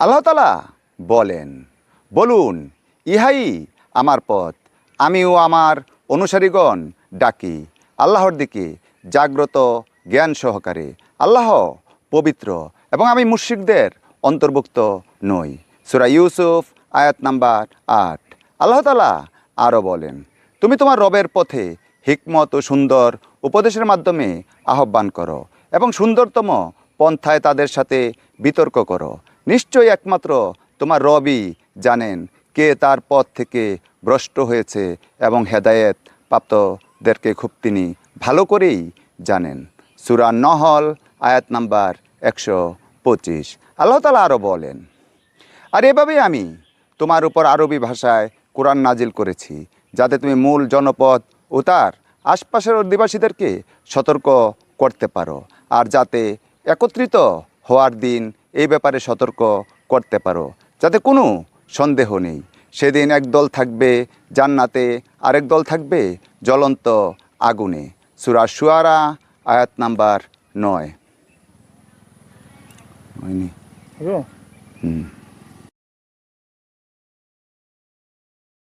আল্লাহ তালা বলেন, বলুন, ইহাই আমার পথ আমিও আমার অনুসারীগণ ডাকি, আল্লাহর দিকে জাগ্রত, জ্ঞান সহকারে, আল্লাহ পবিত্র এবং আমি মুশিকদের অন্তর্ভুক্ত নই। সুরা ইউসুফ, আয়াত নাম্বার আট। আল্লাহ তালা আরও বলেন, তুমি তোমার রবের পথে হিকমত ও সুন্দর উপদেশের মাধ্যমে আহ্বান করো এবং সুন্দরতম পন্থায় তাদের সাথে বিতর্ক করো। নিশ্চয়ই একমাত্র তোমার রবি জানেন কে তার পথ থেকে ভ্রষ্ট হয়েছে এবং হেদায়েত প্রাপ্তদেরকে খুব তিনি ভালো করেই জানেন। সুরা নহল, আয়াত নাম্বার একশো পঁচিশ। আল্লাহ তালা আরও বলেন, আর এভাবেই আমি তোমার উপর আরবি ভাষায় কোরআন নাজিল করেছি, যাতে তুমি মূল জনপদ ও তার আশপাশের অধিবাসীদেরকে সতর্ক করতে পারো, আর যাতে একত্রিত হওয়ার দিন এই ব্যাপারে সতর্ক করতে পারো যাতে কোনো সন্দেহ নেই। সেদিন এক দল থাকবে জান্নাতে আরেক দল থাকবে জ্বলন্ত আগুনে। সুরা সুয়ারা আয়াত নাম্বার নয়। হয়নি? হুম।